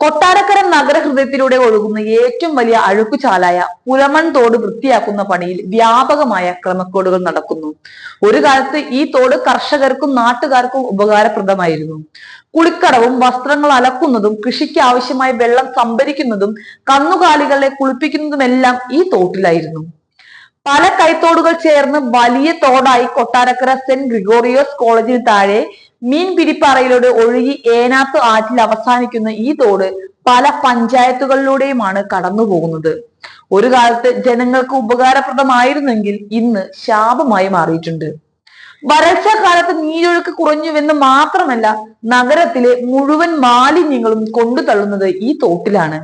കൊട്ടാരക്കര നഗരഹൃദയത്തിലൂടെ ഒഴുകുന്ന ഏറ്റവും വലിയ അഴുക്കുചാലായ പുലമൺ തോട് വൃത്തിയാക്കുന്ന പണിയിൽ വ്യാപകമായ ക്രമക്കേടുകൾ നടക്കുന്നു. ഒരു കാലത്ത് ഈ തോട് കർഷകർക്കും നാട്ടുകാർക്കും ഉപകാരപ്രദമായിരുന്നു. കുളിക്കടവും വസ്ത്രങ്ങൾ അലക്കുന്നതും കൃഷിക്ക് ആവശ്യമായ വെള്ളം സംഭരിക്കുന്നതും കന്നുകാലികളെ കുളിപ്പിക്കുന്നതുമെല്ലാം ഈ തോട്ടിലായിരുന്നു. പല കൈത്തോടുകൾ ചേർന്ന് വലിയ തോടായി കൊട്ടാരക്കര സെന്റ് ഗ്രിഗോറിയോസ് കോളേജിന് താഴെ മീൻ പിടിപ്പാറയിലൂടെ ഒഴുകി ഏനാത്ത് ആറ്റിൽ അവസാനിക്കുന്ന ഈ തോട് പല പഞ്ചായത്തുകളിലൂടെയുമാണ് കടന്നു പോകുന്നത് ഒരു കാലത്ത് ജനങ്ങൾക്ക് ഉപകാരപ്രദമായിരുന്നെങ്കിൽ ഇന്ന് ശാപമായി മാറിയിട്ടുണ്ട്. വരൾച്ച കാലത്ത് നീരൊഴുക്ക് കുറഞ്ഞുവെന്ന് മാത്രമല്ല നഗരത്തിലെ മുഴുവൻ മാലിന്യങ്ങളും കൊണ്ടു തള്ളുന്നത് ഈ തോട്ടിലാണ്.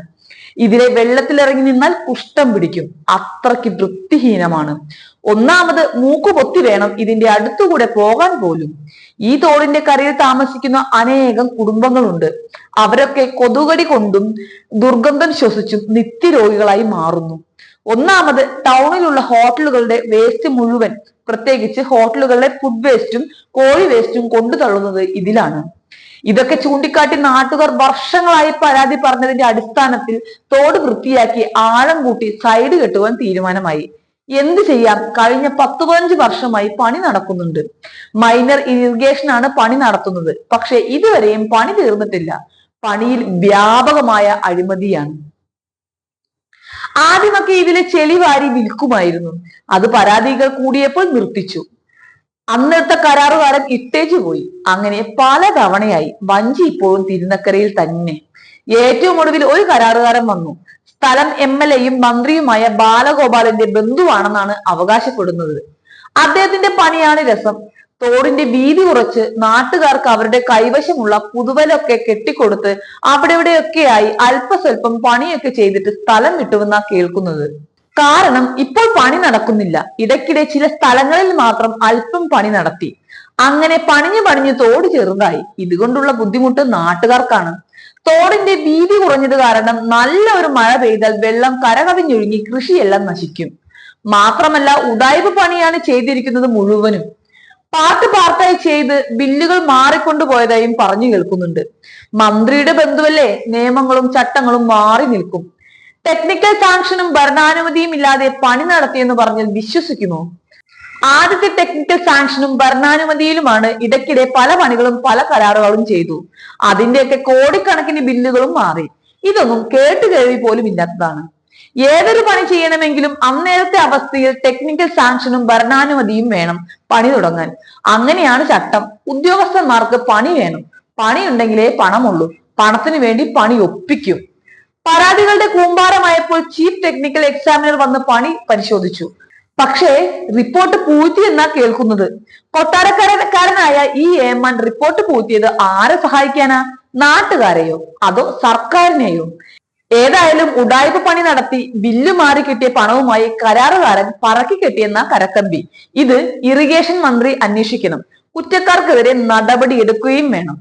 ഇതിലെ വെള്ളത്തിലിറങ്ങി നിന്നാൽ കുഷ്ഠം പിടിക്കും. അത്രയ്ക്ക് വൃത്തിഹീനമാണ്. ഒന്നാമത് മൂക്ക് പൊത്തി വേണം ഇതിന്റെ അടുത്തുകൂടെ പോകാൻ പോലും. ഈ തോടിന്റെ കരയിൽ താമസിക്കുന്ന അനേകം കുടുംബങ്ങളുണ്ട്. അവരൊക്കെ കൊതുകടി കൊണ്ടും ദുർഗന്ധം ശ്വസിച്ചും നിത്യരോഗികളായി മാറുന്നു. ഒന്നാമത് ടൗണിലുള്ള ഹോട്ടലുകളുടെ വേസ്റ്റ് മുഴുവൻ പ്രത്യേകിച്ച് ഹോട്ടലുകളുടെ ഫുഡ് വേസ്റ്റും കോഴി വേസ്റ്റും കൊണ്ടു തള്ളുന്നത് ഇതിലാണ്. ഇതൊക്കെ ചൂണ്ടിക്കാട്ടി നാട്ടുകാർ വർഷങ്ങളായി പരാതി പറഞ്ഞതിന്റെ അടിസ്ഥാനത്തിൽ തോട് വൃത്തിയാക്കി ആഴം കൂട്ടി സൈഡ് കെട്ടുവാൻ തീരുമാനമായി. എന്ത് ചെയ്യാം? കഴിഞ്ഞ പത്ത് പതിനഞ്ച് വർഷമായി പണി നടക്കുന്നുണ്ട്. മൈനർ ഇറിഗേഷൻ ആണ് പണി നടത്തുന്നത്. പക്ഷെ ഇതുവരെയും പണി തീർന്നിട്ടില്ല. പണിയിൽ വ്യാപകമായ അഴിമതിയാണ്. ആദ്യമൊക്കെ ഇതിലെ ചെളി വാരി വിൽക്കുമായിരുന്നു. അത് പരാതികൾ കൂടിയപ്പോൾ നിർത്തിച്ചു. അന്നത്തെ കരാറുകാരൻ ഇട്ടേച്ചു പോയി. അങ്ങനെ പല തവണയായി വഞ്ചി ഇപ്പോഴും തിരുനക്കരയിൽ തന്നെ. ഏറ്റവും ഒടുവിൽ ഒരു കരാറുകാരൻ വന്നു. സ്ഥലം എം എൽ എയും മന്ത്രിയുമായ ബാലഗോപാലന്റെ ബന്ധുവാണെന്നാണ് അവകാശപ്പെടുന്നത്. അദ്ദേഹത്തിന്റെ പണിയാണ് രസം. തോടിന്റെ വീതി കുറച്ച് നാട്ടുകാർക്ക് അവരുടെ കൈവശമുള്ള പുതുവലൊക്കെ കെട്ടിക്കൊടുത്ത് അവിടെ ഇവിടെയൊക്കെയായി അല്പസ്വല്പം പണിയൊക്കെ ചെയ്തിട്ട് സ്ഥലം വിട്ടുവെന്നാ കേൾക്കുന്നത്. കാരണം ഇപ്പോൾ പണി നടക്കുന്നില്ല. ഇടയ്ക്കിടെ ചില സ്ഥലങ്ങളിൽ മാത്രം അല്പം പണി നടത്തി. അങ്ങനെ പണിഞ്ഞു പണിഞ്ഞ് തോട് ചെറുതായി. ഇതുകൊണ്ടുള്ള ബുദ്ധിമുട്ട് നാട്ടുകാർക്കാണ്. തോടിന്റെ വീതി കുറഞ്ഞത് കാരണം നല്ല ഒരു മഴ പെയ്താൽ വെള്ളം കരകവിഞ്ഞൊഴുകി കൃഷിയെല്ലാം നശിക്കും. മാത്രമല്ല ഉടായ്പ പണിയാണ് ചെയ്തിരിക്കുന്നത് മുഴുവനും. പാർട്ട് പാർട്ടായി ചെയ്ത് ബില്ലുകൾ മാറിക്കൊണ്ടുപോയതായും പറഞ്ഞു കേൾക്കുന്നുണ്ട്. മന്ത്രിയുടെ ബന്ധുവല്ലേ? നിയമങ്ങളും ചട്ടങ്ങളും മാറി നിൽക്കും. ടെക്നിക്കൽ സാങ്ഷനും ഭരണാനുമതിയും ഇല്ലാതെ പണി നടത്തിയെന്ന് പറഞ്ഞാൽ വിശ്വസിക്കുമോ ആദ്യത്തെ ടെക്നിക്കൽ സാങ്ഷനും ഭരണാനുമതിയിലുമാണ് ഇടയ്ക്കിടെ പല പണികളും പല കരാറുകളും ചെയ്തു. അതിന്റെയൊക്കെ കോടിക്കണക്കിന് ബില്ലുകളും മാറി. ഇതൊന്നും കേട്ടുകേൾവി പോലും ഇല്ലാത്തതാണ്. ഏതൊരു പണി ചെയ്യണമെങ്കിലും അന്നേരത്തെ അവസ്ഥയിൽ ടെക്നിക്കൽ സാങ്ഷനും ഭരണാനുമതിയും വേണം പണി തുടങ്ങാൻ. അങ്ങനെയാണ് ചട്ടം. ഉദ്യോഗസ്ഥന്മാർക്ക് പണി വേണം. പണിയുണ്ടെങ്കിലേ പണമുള്ളൂ. പണത്തിന് വേണ്ടി പണി ഒപ്പിക്കും. പരാതികളുടെ കൂമ്പാരമായപ്പോൾ ചീഫ് ടെക്നിക്കൽ എക്സാമിനർ വന്ന് പണി പരിശോധിച്ചു. പക്ഷേ റിപ്പോർട്ട് പൂഴ്ത്തി എന്നാ കേൾക്കുന്നത്? കൊട്ടാരക്കാരക്കാരനായ ഈ ഏമാൻ റിപ്പോർട്ട് പൂഴ്ത്തിയത് ആരെ സഹായിക്കാനാ? നാട്ടുകാരെയോ? അതോ സർക്കാരിനെയോ? ഏതായാലും ഉടായ്പ പണി നടത്തി ബില്ല് മാറി കിട്ടിയ പണവുമായി കരാറുകാരൻ പറക്കി കെട്ടിയെന്ന കരക്കമ്പി. ഇത് ഇറിഗേഷൻ മന്ത്രി അന്വേഷിക്കണം. കുറ്റക്കാർക്കെതിരെ നടപടി എടുക്കുകയും വേണം.